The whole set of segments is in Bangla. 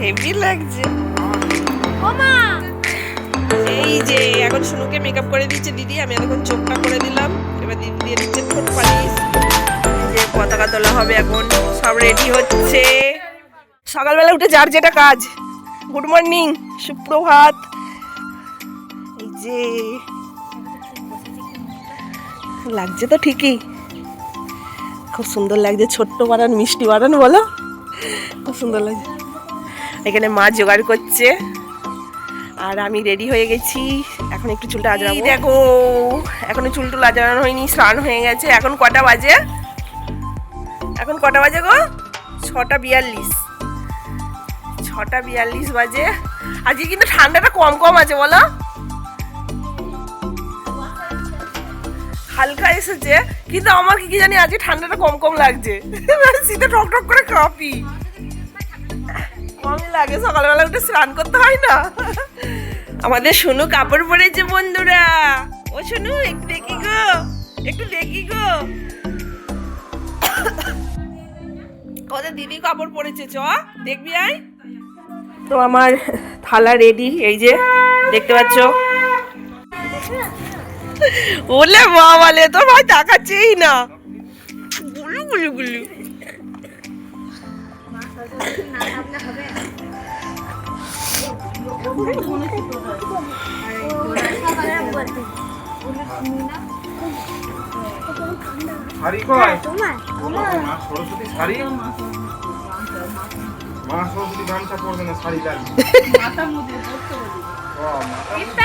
হেভি লাগছে। এই যে এখন শুনুকে মেকআপ করে দিচ্ছে দিদি আমি এখন চোখটা করে দিলাম। এবার দিদি দিয়ে দিচ্ছে ঠোঁট পালিশ যে পতাকা তোলা হবে এখন সব রেডি হচ্ছে। সকালবেলা উঠে যার যেটা কাজ। গুড মর্নিং সুপ্রভাত। এই যে লাগছে তো ঠিকই। খুব সুন্দর লাগছে, ছোট্ট বানান, মিষ্টি বানান, বলো। খুব সুন্দর লাগছে। এখানে মা জোগাড় করছে। আর আমি রেডি হয়ে গেছি। এখন একটু চুলটা আজরাবো দেখো, এখনও চুল টুল আজরানো হয়নি, স্নান হয়ে গেছে। এখন কটা বাজে? এখন কটা বাজে গো? ছটা বিয়াল্লিশ। ছটা বিয়াল্লিশ বাজে। আজকে কিন্তু ঠান্ডাটা কম কম আছে, বলো। হালকা এসেছে, কিন্তু আমার কি কি জানি আজকে ঠান্ডাটা কম কম লাগছে। শীতে ঠক ঠক করে কাঁপি কমই লাগে, সকালবেলা উঠে স্নান করতে হয় না। আমাদের শুনু কাপড় পরেছে বন্ধুরা। ও শুনু একটু দেখি গো, একটু দেখি গো। ওদের দিদি কাপড় পরেছে, চ, দেখবি আই তো আমার থালা রেডি এই যে, দেখতে পাচ্ছ? ওলে বাবালে তোর ভাই তাকাচ্ছেই না। গুলু গুলু গুলু। শাড়ি কয়? মা সরস্বতী শাড়ি? মা সরস্বতী গামছা পরবে না শাড়ি লাগবে। ও, মাথা পরবো না। এদিকটা,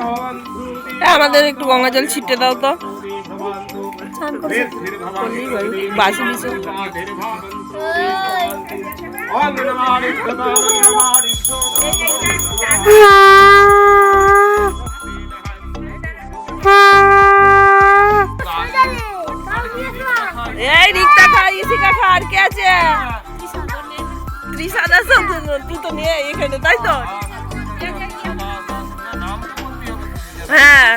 হবন্তু হ্যাঁ, আমাদের একটু গঙ্গা জল ছিটে দাও তো। বাসি দিছো। এখানে তাই তো হ্যাঁ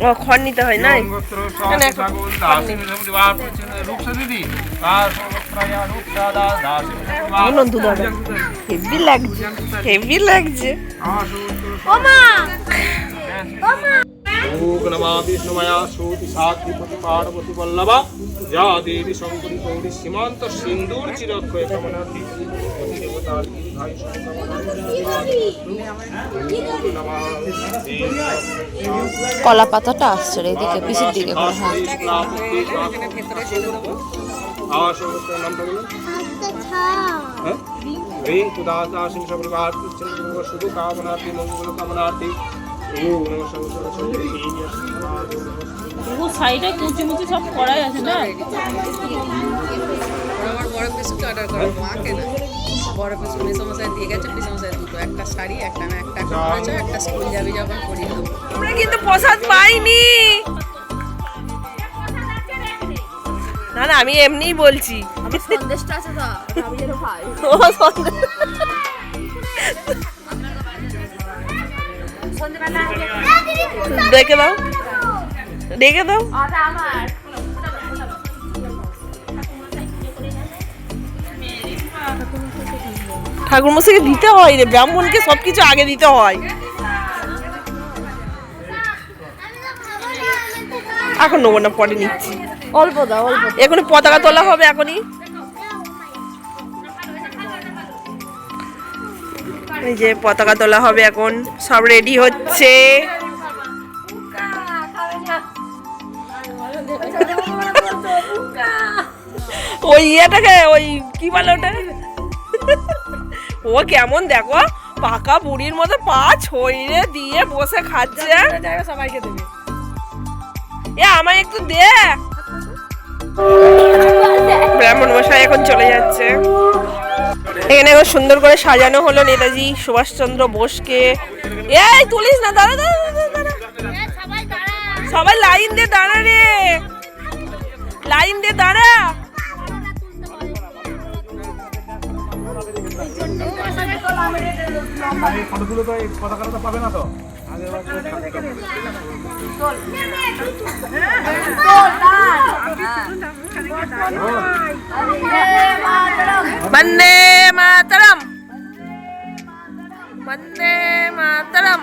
ও খড় নিতে হয় নাই গঙ্গোত্র না, না, এখন সাগর দাসী বিবাহ করছেন রূপসা দিদি তার সর্বপ্রায়া রূপসা দাস দাসী হেভি লাগছে হেভি লাগছে ওম নমা বিষ্ণুময়া শ্রুতি যা দেবী শঙ্করী গৌরী সীমান্ত সিন্দুর চিরক্ষয় দেবতার ভাই কলা পাতাটা আসছে রে এদিকে পিছের দিকে হ্যাঁ। বলুন হ্যাঁ? শুভ কামনার্থী মঙ্গল কামনার্থী ও সাইডে কুচি মুচি সব করাই আছে না? আমার বড় পিসুকে অর্ডার করব মাকে না বড় পিসু মেসমশাই দিয়ে গেছে দুটো একটা শাড়ি একটা না একটা একটা স্কুল যাবি যখন দেবো। আমরা কিন্তু প্রসাদ পাইনি। না না আমি এমনিই বলছি। সন্দেশটা আছে তো আমি যেন খাই ও সন্দেশ। দেখে দাও। দেখে দাও। ঠাকুর মশাইকে দিতে হয় রে ব্রাহ্মণকে সবকিছু আগে দিতে হয়। এখন নেব না পরে নিচ্ছি। অল্প দাও অল্প। এখনই পতাকা তোলা হবে এখনই। এই যে পতাকা তোলা হবে এখন, সব রেডি হচ্ছে। ওই ইয়েটাকে, ওই কি বলে ওটা? ও কেমন দেখো, পাকা বুড়ির মতো পা ছড়িয়ে দিয়ে বসে খাচ্ছে। সবাইকে এ, আমায় একটু দে। ব্রাহ্মণ মশাই এখন চলে যাচ্ছে। এখানে এখন সুন্দর করে সাজানো হলো নেতাজি সুভাষচন্দ্র বোসকে এই তুলিস না দাঁড়া দাঁড়া সবাই লাইন দিয়ে দাঁড়া রে লাইন দিয়ে দাঁড়া পাবে না তো বন্দে মাতরম বন্দে মাতরম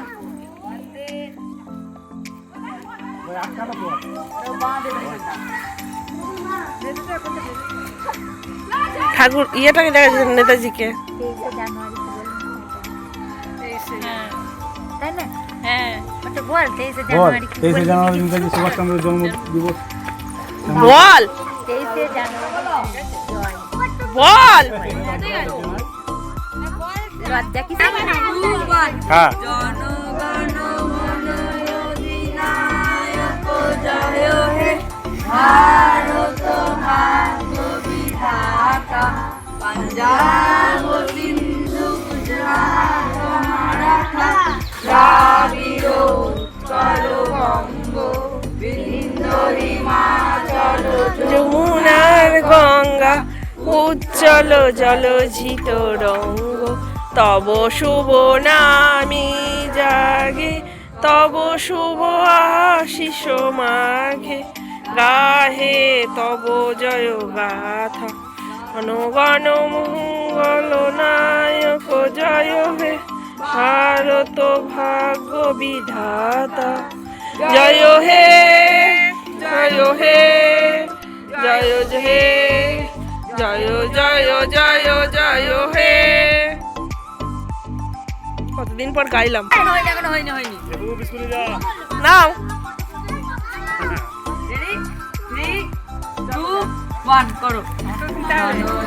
ঠাকুর ইয়েটাকে দেখা যাচ্ছে নেতাজিকে হ্যাঁ বল তেইশে জানুয়ারি নেতাজি সুভাষচন্দ্রের জন্ম দিবস বল বল। হ্যাঁ। যমুনার গঙ্গা উজ্জ্বল জলঝিত রঙ্গ, তব শুভ নামি জাগে, তব শুভ আশিস মাঘে, গাহে তব জয় গাথা অনুগণ মঙ্গল নায়ক জয় হে, ভারত ভাগ্য বিধাতা, জয় হে জয় হে জয় হে জয় জয় জয় জয় হে। কতদিন পর গাইলাম। নাও।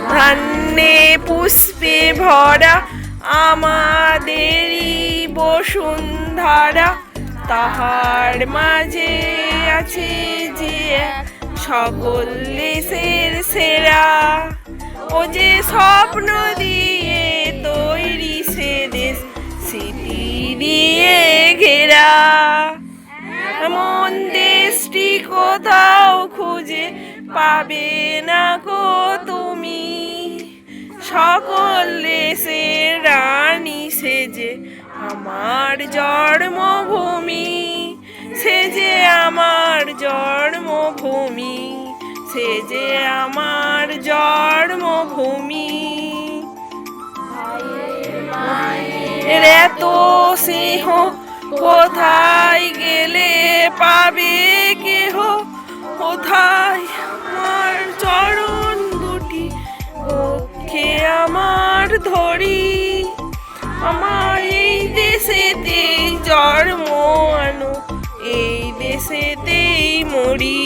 ধান্যে পুষ্পে ভরা আমাদেরই বসুন্ধরা। তাহার মাঝে আছে যে সকল দেশের সেরা। ও যে স্বপ্ন দিয়ে তৈরি সে দেশ, স্মৃতি দিয়ে ঘেরা। এমন দেশটি কোথাও খুঁজে পাবে না গো তুমি। সকল দেশের রানী সেজে আমার জন্মভূমি সেজে আমার জন্মভূমি। সেজে আমার জন্মভূমি। এর এত সিংহ কোথায় গেলে পাবে কেহ? কোথায় আমার চরণ দুটি? পক্ষে আমার ধরি। আমার এই দেশেতে জন্ম আনো, এই দেশেতেই মরি।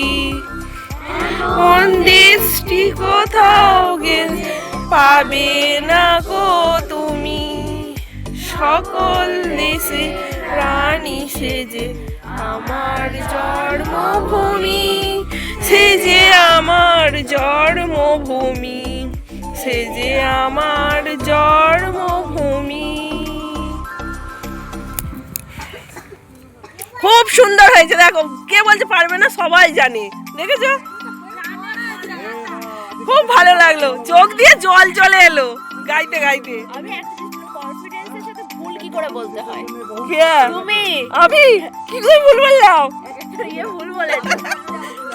কোন দেশটি কোথাও গেলে? পাবে না গো তুমি। সকল দেশে রানী সেজে আমার জন্মভূমি, সেজে আমার জন্মভূমি, সেজে আমার জন্মভূমি। খুব সুন্দর হয়েছে, দেখো। কে বলতে পারবে না সবাই জানে। দেখেছ? খুব ভালো লাগল। চোখ দিয়ে জল চলে এলো। গাইতে গাইতে। আমি কনফিডেন্সের সাথে ভুল কি করে বলতে হয়? তুমি। আমি? কি করে ভুল বললাম? ইয়ে ভুল বলেছ।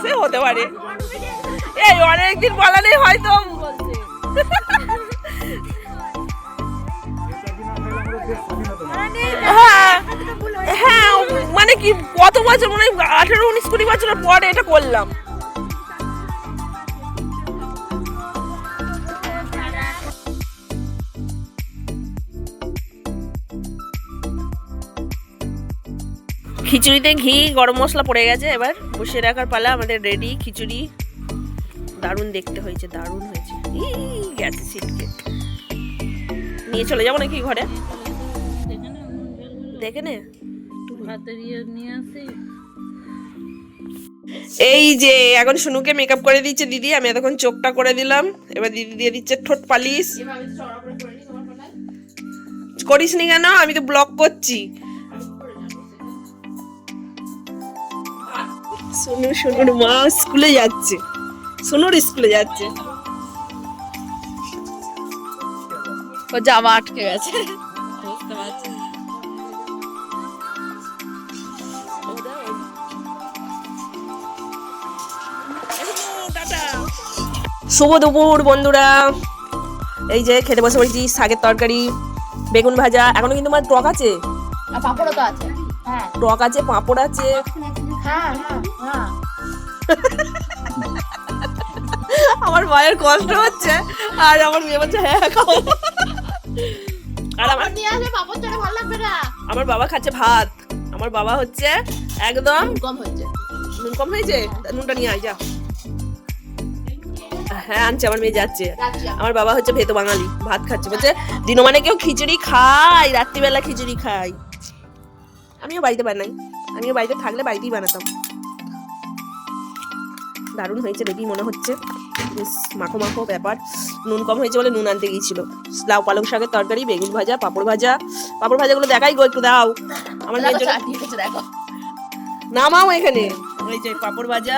সে হতে পারে। এই অনেকদিন বলা নেই হয়তো। হ্যাঁ। হ্যাঁ মানে কি কত বছর মানে আঠেরো উনিশ কুড়ি বছরের পরে এটা করলাম। খিচুড়িতে ঘি, গরম মশলা পড়ে গেছে, এবার বসিয়ে রাখার পালা আমাদের রেডি খিচুড়ি। দারুণ দেখতে হয়েছে, দারুণ হয়েছে। গেছে নিয়ে চলে যাব নাকি ঘরে? দেখে নে। এই যে, এখন শুনুকে মেকআপ করে দিচ্ছে দিদি, আমি এতক্ষণ চোখটা করে দিলাম। এবার দিদি দিয়ে দিচ্ছে ঠোঁট পালিশ। করিস নি কেন? আমি তো ব্লক করছি। শুনু শুনুর মা স্কুলে যাচ্ছে। শুনুর স্কুলে যাচ্ছে। ও জামা আটকে গেছে। বুঝতে পারছি। শুভ দুপুর বন্ধুরা। এই যে খেতে বসে পড়েছি শাকের তরকারি বেগুন ভাজা। এখনও কিন্তু আমার টক আছে? পাপড়ও তো আছে। হ্যাঁ। টক আছে পাঁপড় আছে। হ্যাঁ হ্যাঁ। আমার মায়ের কষ্ট হচ্ছে আর আমার মেয়ে বলছে হ্যাঁ খাও আর আমার আমার বাবা খাচ্ছে ভাত। আমার বাবা হচ্ছে একদম কম হচ্ছে নুন কম হয়েছে? নুনটা নিয়ে আয় যা। হ্যাঁ আনছে আমার মেয়ে যাচ্ছে। আমার বাবা হচ্ছে ভেতো বাঙালি ভাত খাচ্ছে। বলছে দিনো মানে কেউ খিচুড়ি খায় রাত্রিবেলা খিচুড়ি খায়। আমিও বাড়িতে বানাই আমিও বাড়িতে থাকলে বাড়িতেই বানাতাম। দারুণ হয়েছে দেখি মনে হচ্ছে। বেশ মাখো মাখো ব্যাপার। নুন কম হয়েছে বলে নুন আনতে গিয়েছিল। লাউ পালং শাকের তরকারি বেগুন ভাজা পাঁপড় ভাজা। পাঁপড় ভাজাগুলো দেখাই গো একটু দাও। আমার মেয়ের জন্য দেখো। নামাও এখানে। ওই যে পাঁপড় ভাজা।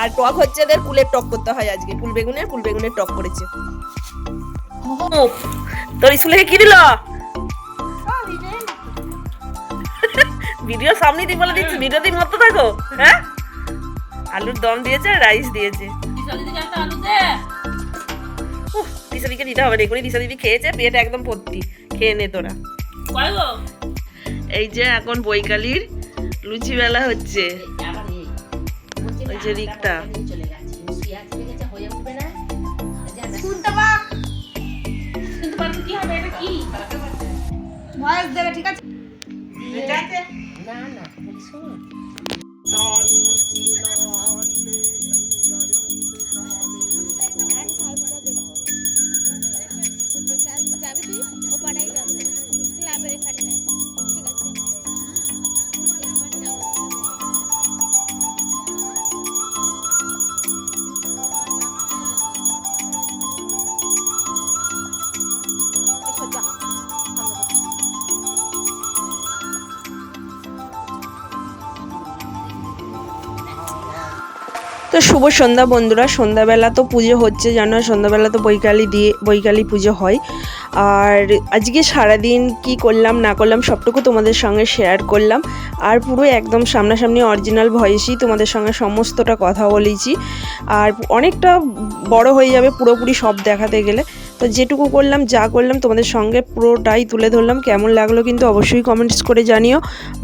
আর টক হচ্ছে এদের কুলের টক করতে হয় আজকে। কুল বেগুনের কুল বেগুনের টক করেছে। তোর স্কুলে কি দিল? ভিডিও সামনে দিয়ে বলে দিচ্ছি। ভিডিও দিয়ে মতো থাকো হ্যাঁ? আলুর দম দিয়েছে আর রাইস দিয়েছে দিশা দিকে দিতে হবে না এখনই দিশা দিদি খেয়েছে পেট একদম ভর্তি। খেয়ে নে তোরা। এই যে এখন বৈকালির লুচি বেলা হচ্ছে। ওই যে রিক্তা। কিন্তু বাড়িতে কি হবে তো শুভ সন্ধ্যা বন্ধুরা। সন্ধ্যাবেলা তো পুজো হচ্ছে, জানো? সন্ধ্যাবেলা তো বৈকালি দিয়ে বৈকালী পুজো হয়। আর আজকে সারাদিন কি করলাম, না করলাম, সবটুকু তোমাদের সঙ্গে শেয়ার করলাম। আর পুরো একদম সামনাসামনি অরিজিনাল ভয়েসই তোমাদের সঙ্গে সমস্তটা কথা বলেছি। আর অনেকটা বড় হয়ে যাবে পুরোপুরি সব দেখাতে গেলে। তো যেটুকু করলাম, যা করলাম, তোমাদের সঙ্গে পুরোটাই তুলে ধরলাম। কেমন লাগল কিন্তু অবশ্যই কমেন্টস করে জানিও।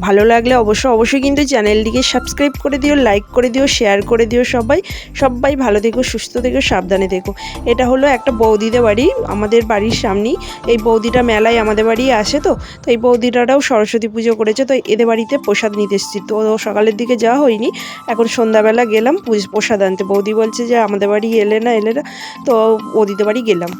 ভালো লাগলে অবশ্যই অবশ্যই কিন্তু চ্যানেলটিকে সাবস্ক্রাইব করে দিও লাইক করে দিও শেয়ার করে দিও সবাই। সবাই ভালো থেকো, সুস্থ থেকো, সাবধানে থেকো। এটা হলো একটা বৌদিদের বাড়ি আমাদের বাড়ির সামনেই। এই বৌদিটা মেলায় আমাদের বাড়ি আসে তো তো এই বৌদিটারাও সরস্বতী পুজো করেছে, তো এদের বাড়িতে প্রসাদ নিতে এসেছি। তো সকালের দিকে যাওয়া হয়নি, এখন সন্ধ্যাবেলা গেলাম প্রসাদ আনতে। বৌদি বলছে যে আমাদের বাড়ি এলে না এলে না। তো বৌদিদের বাড়ি গেলাম।